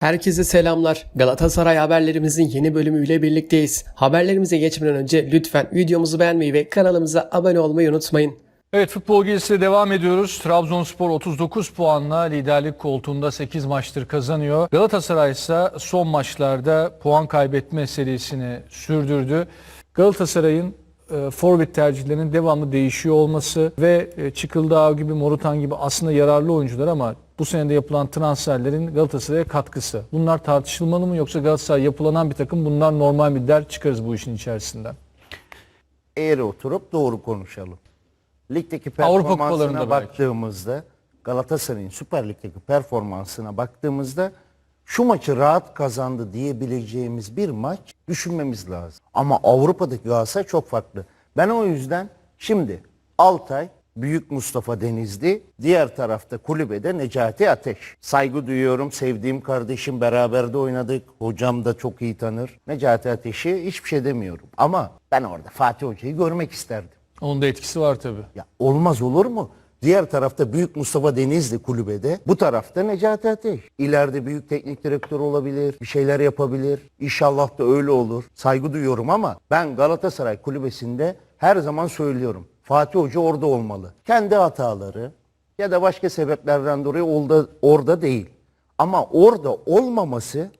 Herkese selamlar. Galatasaray haberlerimizin yeni bölümüyle birlikteyiz. Haberlerimize geçmeden önce lütfen videomuzu beğenmeyi ve kanalımıza abone olmayı unutmayın. Evet futbol gezisiyle devam ediyoruz. Trabzonspor 39 puanla liderlik koltuğunda 8 maçtır kazanıyor. Galatasaray ise son maçlarda puan kaybetme serisini sürdürdü. Galatasaray'ın e, forvet tercihlerinin devamlı değişiyor olması ve e, Çıkıldağ gibi Morutan gibi aslında yararlı oyuncular ama bu senede yapılan transferlerin Galatasaray'a katkısı. Bunlar tartışılmalı mı yoksa Galatasaray yapılanan bir takım bunlar normal bir der çıkarız bu işin içerisinden. eğri oturup doğru konuşalım. Ligdeki performansına belki. baktığımızda Galatasaray'ın Süper Lig'deki performansına baktığımızda şu maçı rahat kazandı diyebileceğimiz bir maç düşünmemiz lazım. Ama Avrupa'daki Galatasaray çok farklı. Ben o yüzden şimdi Altay, Büyük Mustafa Denizli, diğer tarafta kulübede Necati Ateş. Saygı duyuyorum, sevdiğim kardeşim beraber de oynadık. Hocam da çok iyi tanır. Necati Ateş'i hiçbir şey demiyorum. Ama ben orada Fatih Hoca'yı görmek isterdim. Onun da etkisi var tabii. Ya olmaz olur mu? Diğer tarafta Büyük Mustafa Denizli kulübede. Bu tarafta Necati Ateş. İleride büyük teknik direktör olabilir. Bir şeyler yapabilir. İnşallah da öyle olur. Saygı duyuyorum ama ben Galatasaray kulübesinde her zaman söylüyorum. Fatih Hoca orada olmalı. Kendi hataları ya da başka sebeplerden dolayı orada, orada değil. Ama orada olmaması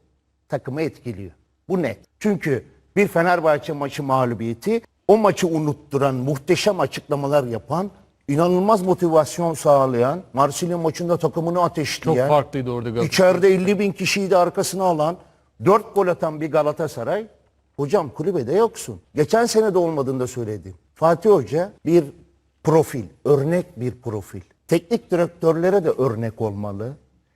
takımı etkiliyor. Bu net. Çünkü bir Fenerbahçe maçı mağlubiyeti o maçı unutturan, muhteşem açıklamalar yapan, inanılmaz motivasyon sağlayan, Marsilya maçında takımını Çok ateşleyen, farklıydı orada Galatasaray. içeride 50 bin kişiyi de arkasına alan, 4 gol atan bir Galatasaray, hocam kulübede yoksun. Geçen sene de olmadığını da söyledim. Fatih Hoca bir profil, örnek bir profil. Teknik direktörlere de örnek olmalı.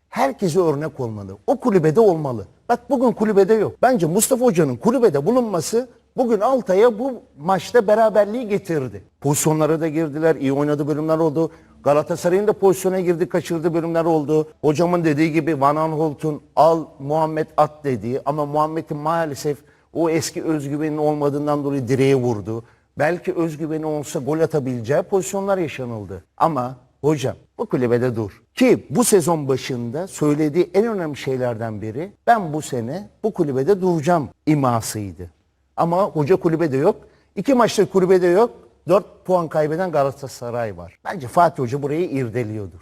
Herkese örnek olmalı. O kulübede olmalı. Bak bugün kulübede yok. Bence Mustafa Hoca'nın kulübede bulunması bugün Altay'a bu maçta beraberliği getirdi. Pozisyonlara da girdiler. iyi oynadığı bölümler oldu. Galatasaray'ın da pozisyona girdi, kaçırdığı bölümler oldu. Hocamın dediği gibi Van Aanholt'un al Muhammed at dediği ama Muhammed'in maalesef o eski özgüvenin olmadığından dolayı direğe vurdu. Belki özgüveni olsa gol atabileceği pozisyonlar yaşanıldı. Ama hocam bu kulübede dur. Ki bu sezon başında söylediği en önemli şeylerden biri ben bu sene bu kulübede duracağım imasıydı. Ama hoca kulübede yok. İki maçta kulübede yok. 4 puan kaybeden Galatasaray var. Bence Fatih Hoca burayı irdeliyordur.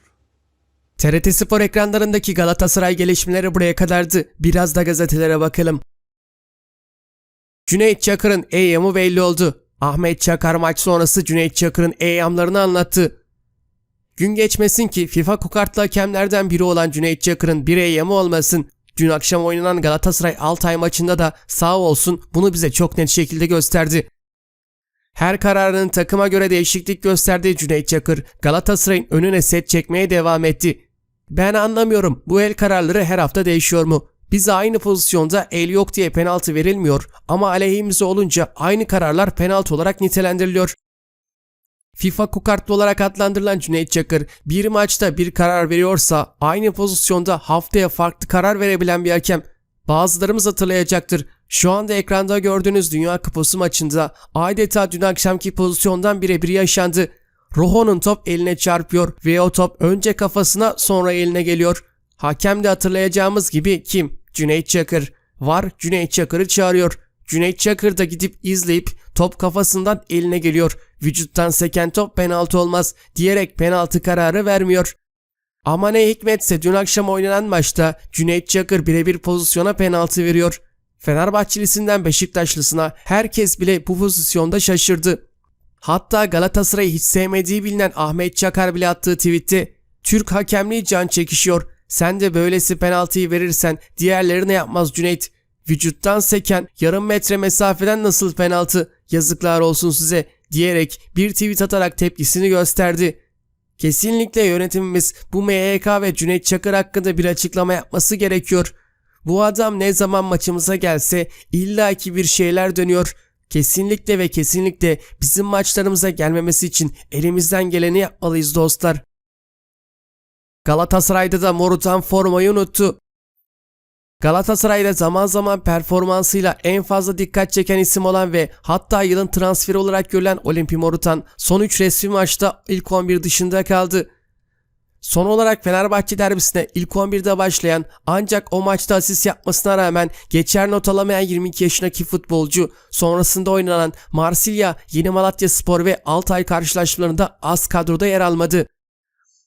TRT Spor ekranlarındaki Galatasaray gelişmeleri buraya kadardı. Biraz da gazetelere bakalım. Cüneyt Çakır'ın eyyamı belli oldu. Ahmet Çakar maç sonrası Cüneyt Çakır'ın eyyamlarını anlattı. Gün geçmesin ki FIFA kokartlı hakemlerden biri olan Cüneyt Çakır'ın bir eyyamı olmasın. Dün akşam oynanan Galatasaray Altay maçında da sağ olsun bunu bize çok net şekilde gösterdi. Her kararının takıma göre değişiklik gösterdiği Cüneyt Çakır Galatasaray'ın önüne set çekmeye devam etti. Ben anlamıyorum bu el kararları her hafta değişiyor mu? Bize aynı pozisyonda el yok diye penaltı verilmiyor ama aleyhimize olunca aynı kararlar penaltı olarak nitelendiriliyor. FIFA kukartlı olarak adlandırılan Cüneyt Çakır bir maçta bir karar veriyorsa aynı pozisyonda haftaya farklı karar verebilen bir hakem. Bazılarımız hatırlayacaktır. Şu anda ekranda gördüğünüz Dünya Kupası maçında adeta dün akşamki pozisyondan birebir yaşandı. Rojo'nun top eline çarpıyor ve o top önce kafasına sonra eline geliyor. Hakem de hatırlayacağımız gibi kim? Cüneyt Çakır. Var Cüneyt Çakır'ı çağırıyor. Cüneyt Çakır da gidip izleyip top kafasından eline geliyor. Vücuttan seken top penaltı olmaz diyerek penaltı kararı vermiyor. Ama ne hikmetse dün akşam oynanan maçta Cüneyt Çakır birebir pozisyona penaltı veriyor. Fenerbahçelisinden Beşiktaşlısına herkes bile bu pozisyonda şaşırdı. Hatta Galatasaray'ı hiç sevmediği bilinen Ahmet Çakar bile attığı tweette Türk hakemliği can çekişiyor. Sen de böylesi penaltıyı verirsen diğerleri ne yapmaz Cüneyt? Vücuttan seken yarım metre mesafeden nasıl penaltı? Yazıklar olsun size diyerek bir tweet atarak tepkisini gösterdi. Kesinlikle yönetimimiz bu MHK ve Cüneyt Çakır hakkında bir açıklama yapması gerekiyor. Bu adam ne zaman maçımıza gelse illaki bir şeyler dönüyor. Kesinlikle ve kesinlikle bizim maçlarımıza gelmemesi için elimizden geleni yapmalıyız dostlar. Galatasaray'da da Morutan formayı unuttu. Galatasaray'da zaman zaman performansıyla en fazla dikkat çeken isim olan ve hatta yılın transferi olarak görülen Olimpi Morutan son 3 resmi maçta ilk 11 dışında kaldı. Son olarak Fenerbahçe derbisine ilk 11'de başlayan ancak o maçta asist yapmasına rağmen geçer not alamayan 22 yaşındaki futbolcu sonrasında oynanan Marsilya, Yeni Malatya Spor ve Altay karşılaşmalarında az kadroda yer almadı.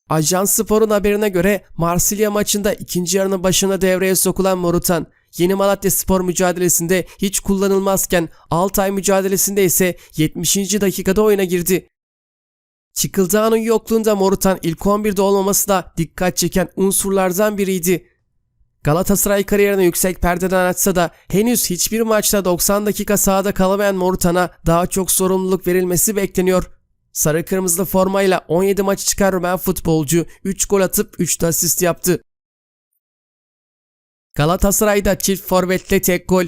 Ajans Spor'un haberine göre Marsilya maçında ikinci yarının başında devreye sokulan Morutan, Yeni Malatya Spor mücadelesinde hiç kullanılmazken Altay mücadelesinde ise 70. dakikada oyuna girdi. Çıkıldağ'ın yokluğunda Morutan ilk 11'de olmaması da dikkat çeken unsurlardan biriydi. Galatasaray kariyerine yüksek perdeden açsa da henüz hiçbir maçta 90 dakika sahada kalamayan Morutan'a daha çok sorumluluk verilmesi bekleniyor. Sarı kırmızılı formayla 17 maçı çıkarmayan futbolcu 3 gol atıp 3 de asist yaptı. Galatasaray'da çift forvetle tek gol.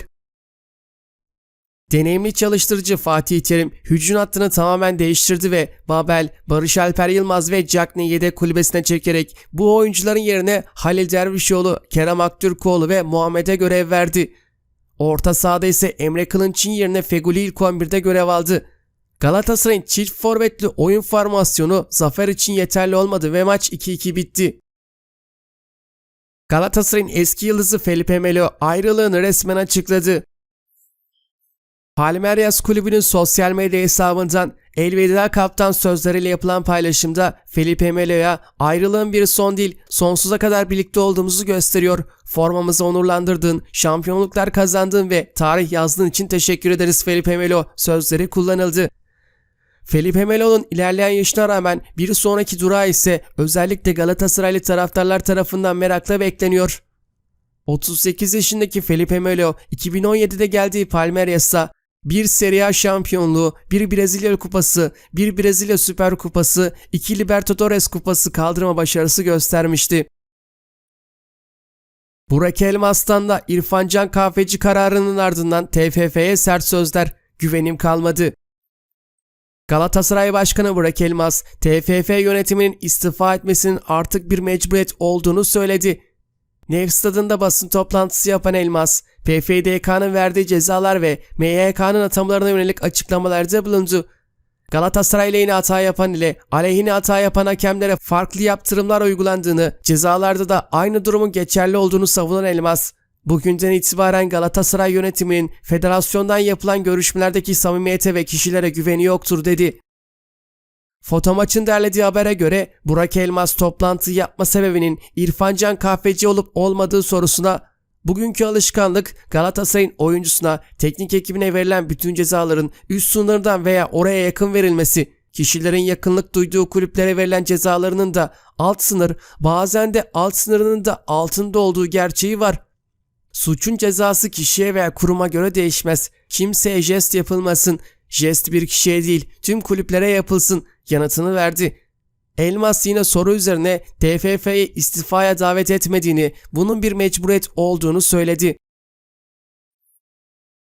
Deneyimli çalıştırıcı Fatih Terim hücum hattını tamamen değiştirdi ve Babel, Barış Alper Yılmaz ve Cagney yedek kulübesine çekerek bu oyuncuların yerine Halil Dervişoğlu, Kerem Aktürkoğlu ve Muhammed'e görev verdi. Orta sahada ise Emre Kılınç'ın yerine Feguli ilk 11'de görev aldı. Galatasaray'ın çift forvetli oyun formasyonu zafer için yeterli olmadı ve maç 2-2 bitti. Galatasaray'ın eski yıldızı Felipe Melo ayrılığını resmen açıkladı. Palmeiras kulübünün sosyal medya hesabından elveda kaptan sözleriyle yapılan paylaşımda Felipe Melo'ya ayrılığın bir son değil sonsuza kadar birlikte olduğumuzu gösteriyor. Formamızı onurlandırdığın, şampiyonluklar kazandığın ve tarih yazdığın için teşekkür ederiz Felipe Melo sözleri kullanıldı. Felipe Melo'nun ilerleyen yaşına rağmen bir sonraki durağı ise özellikle Galatasaraylı taraftarlar tarafından merakla bekleniyor. 38 yaşındaki Felipe Melo 2017'de geldiği Palmeiras'a bir Serie A şampiyonluğu, bir Brezilya Kupası, bir Brezilya Süper Kupası, iki Libertadores Kupası kaldırma başarısı göstermişti. Burak Elmas'tan da İrfan Can Kahveci kararının ardından TFF'ye sert sözler, güvenim kalmadı. Galatasaray Başkanı Burak Elmas, TFF yönetiminin istifa etmesinin artık bir mecburiyet olduğunu söyledi. Nef stadında basın toplantısı yapan Elmas, PFDK'nın verdiği cezalar ve MYK'nın atamalarına yönelik açıklamalarda bulundu. Galatasaray lehine hata yapan ile aleyhine hata yapan hakemlere farklı yaptırımlar uygulandığını, cezalarda da aynı durumun geçerli olduğunu savunan Elmas, bugünden itibaren Galatasaray yönetiminin federasyondan yapılan görüşmelerdeki samimiyete ve kişilere güveni yoktur dedi. Fotomaç'ın derlediği habere göre Burak Elmas toplantı yapma sebebinin İrfancan kahveci olup olmadığı sorusuna bugünkü alışkanlık Galatasaray'ın oyuncusuna teknik ekibine verilen bütün cezaların üst sınırdan veya oraya yakın verilmesi, kişilerin yakınlık duyduğu kulüplere verilen cezalarının da alt sınır bazen de alt sınırının da altında olduğu gerçeği var. Suçun cezası kişiye veya kuruma göre değişmez. Kimseye jest yapılmasın. Jest bir kişiye değil, tüm kulüplere yapılsın yanıtını verdi. Elmas yine soru üzerine TFF'yi istifaya davet etmediğini, bunun bir mecburiyet olduğunu söyledi.